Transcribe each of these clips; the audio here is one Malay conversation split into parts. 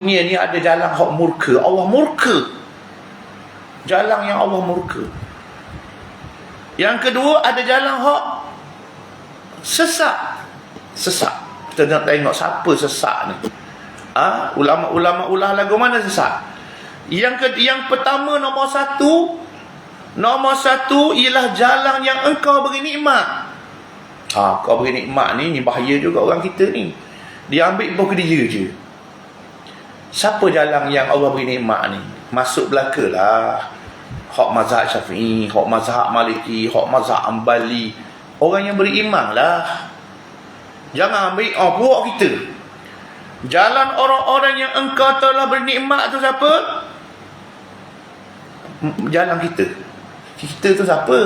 dunia ni ada jalan hak murka. Allah murka. Jalan yang Allah murka. Yang kedua ada jalan hak sesak. Sesak. Kita nak tengok siapa sesak ni. Ah, ha? ulama-ulama ulah lagu mana sesak? Yang ke yang pertama nombor satu Nombor satu ialah jalan yang engkau beri nikmat. Ha, kau beri nikmat ni, ni bahaya juga orang kita ni. Dia ambil dia je. Siapa jalan yang Allah beri nikmat ni? Masuk belaka lah. Hak mazhab syafi'i, hak mazhab maliki, hak mazhab ambali. Orang yang beri iman lah. Jangan ambil oh, buat kita. Jalan orang-orang yang engkau telah bernikmat tu siapa? Jalan kita. Kita tu siapa?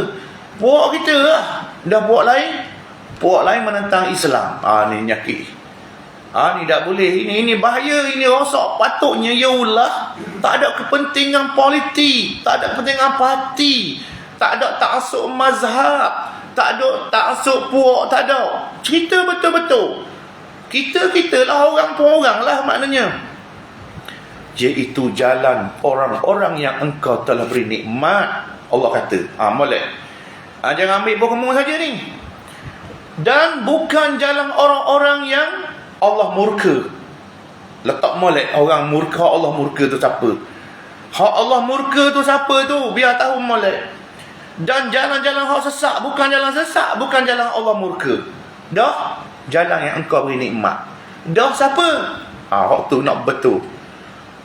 Puak kita lah. Dah puak lain. Puak lain menentang Islam. Ah ni nyakit. Ah ni tak boleh. Ini ini bahaya. Ini rosak. Patutnya ya Allah. Tak ada kepentingan politik. Tak ada kepentingan parti. Tak ada taksub mazhab. Tak ada taksub puak. Tak ada. Cerita betul-betul. Kita-kita lah orang pun orang lah maknanya. Iaitu jalan orang-orang yang engkau telah beri nikmat. Allah kata. Ha, molek. Ha, jangan ambil buku saja ni. Dan bukan jalan orang-orang yang Allah murka. Letak molek orang murka Allah murka tu siapa? Hak Allah murka tu siapa tu? Biar tahu molek. Dan jalan-jalan hak sesak bukan jalan sesak, bukan jalan Allah murka. Dah jalan yang engkau beri nikmat. Dah siapa? Ha, hak tu nak betul.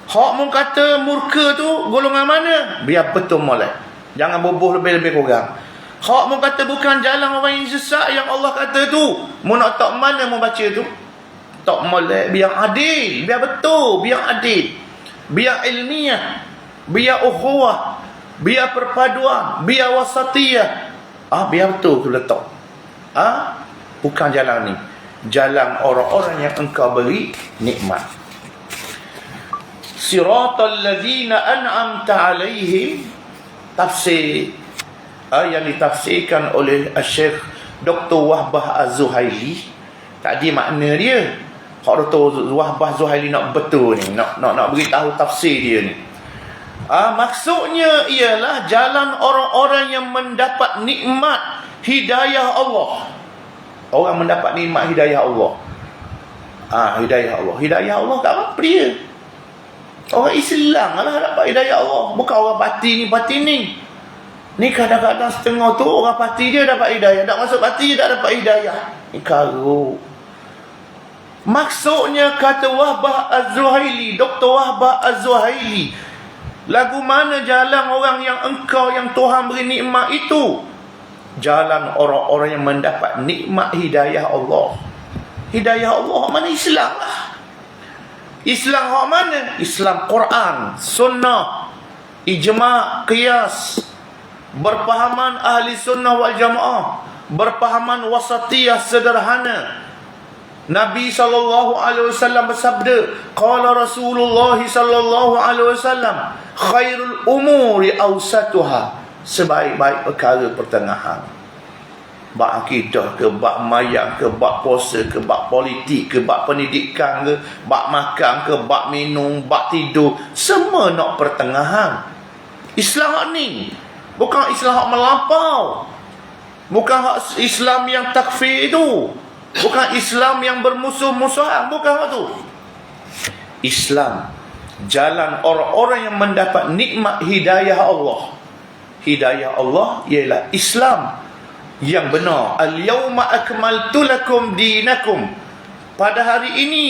Hak mu kata murka tu golongan mana? Biar betul molek. Jangan boboh lebih-lebih kurang. Hak mu kata bukan jalan orang yang sesat yang Allah kata tu. Mu nak tak mana mu baca tu? Molek biar adil, biar betul, biar adil. Biar ilmiah, biar ukhuwah, biar perpaduan, biar wasatiyah. Ah biar betul tu letak. Ah bukan jalan ni. Jalan orang-orang yang engkau beri nikmat. Siratal ladzina an'amta 'alaihim tafsir uh, yang ditafsirkan oleh Syekh Dr. Wahbah Az-Zuhaili tadi makna dia Pak Dr. Wahbah Zuhaili nak betul ni nak nak nak beritahu tafsir dia ni uh, maksudnya ialah jalan orang-orang yang mendapat nikmat hidayah Allah orang mendapat nikmat hidayah Allah Ah hidayah Allah. Hidayah Allah kat apa dia? Orang Islam lah dapat hidayah Allah. Bukan orang parti ni, parti ni. Ni kadang-kadang setengah tu orang parti dia dapat hidayah. Tak masuk parti dia tak dapat hidayah. Ni karuk. Maksudnya kata Wahbah Az-Zuhaili, Dr. Wahbah Az-Zuhaili. Lagu mana jalan orang yang engkau yang Tuhan beri nikmat itu? Jalan orang-orang yang mendapat nikmat hidayah Allah. Hidayah Allah mana Islam lah. Islam hak mana? Islam Quran, sunnah, ijma' qiyas, berpahaman ahli sunnah wal jamaah, berpahaman wasatiyah sederhana. Nabi sallallahu alaihi wasallam bersabda, qala Rasulullah sallallahu alaihi wasallam, khairul umuri awsatuha, sebaik-baik perkara pertengahan. Bak akidah ke bak mayang ke bak puasa ke bak politik ke bak pendidikan ke bak makan ke bak minum bak tidur semua nak pertengahan. Islam ni. Bukan Islam melampau bukan Islam yang takfir itu bukan Islam yang bermusuh-musuhan bukan hak tu Islam jalan orang-orang yang mendapat nikmat hidayah Allah. Hidayah Allah ialah Islam yang benar. Al-yauma akmaltu lakum dinakum. Pada hari ini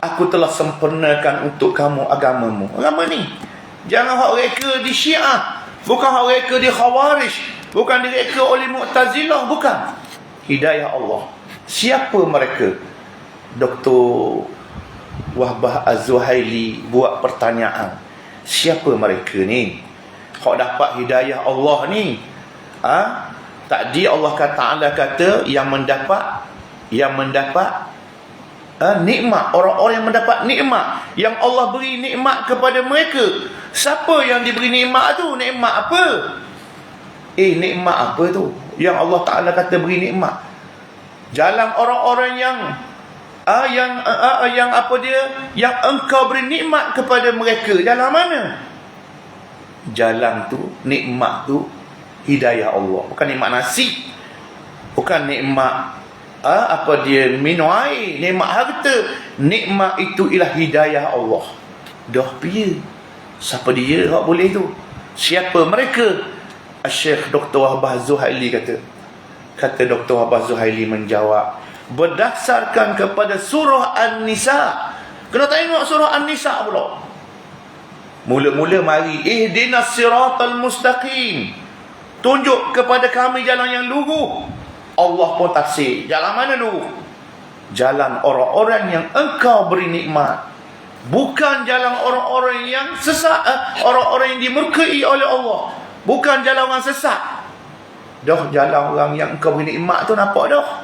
aku telah sempurnakan untuk kamu agamamu. Agama ni jangan hak reka di syiah bukan hak reka di khawarij bukan direka oleh mu'tazilah bukan. Hidayah Allah siapa mereka Dr. Wahbah Az-Zuhaili buat pertanyaan siapa mereka ni hak dapat hidayah Allah ni ah ha? Tadi Allah kata Allah kata yang mendapat yang mendapat uh, nikmat orang-orang yang mendapat nikmat yang Allah beri nikmat kepada mereka. Siapa yang diberi nikmat tu? Nikmat apa? Eh nikmat apa tu? Yang Allah Taala kata beri nikmat. Jalan orang-orang yang Ah yang ah, ah, yang apa dia? Yang engkau beri nikmat kepada mereka. Jalan mana? Jalan tu, nikmat tu hidayah Allah. Bukan nikmat nasi. Bukan nikmat ah, apa dia minum air, nikmat harta. Nikmat itu ialah hidayah Allah. Dah piye? Siapa dia hak boleh tu? Siapa mereka? Syekh Dr. Wahbah Zuhaili kata. Kata Dr. Wahbah Zuhaili menjawab. Berdasarkan kepada surah An-Nisa. Kena tengok surah An-Nisa pula. Mula-mula mari. Ihdinas siratal mustaqim. Tunjuk kepada kami jalan yang lugu. Allah pun tafsir. Jalan mana lugu? Jalan orang-orang yang engkau beri nikmat. Bukan jalan orang-orang yang sesat. Eh, orang-orang yang dimurkai oleh Allah. Bukan jalan orang sesat. Dah jalan orang yang engkau beri nikmat tu nampak dah.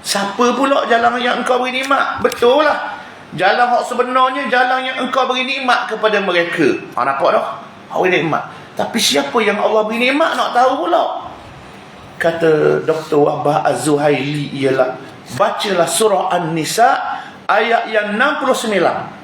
Siapa pula jalan yang engkau beri nikmat? Betul lah. Jalan yang sebenarnya jalan yang engkau beri nikmat kepada mereka. Ha, nampak dah? Hak beri nikmat. Tapi siapa yang Allah beri nikmat nak tahu pula. Kata Dr. Wahbah Az-Zuhaili ialah bacalah surah An-Nisa ayat yang 69.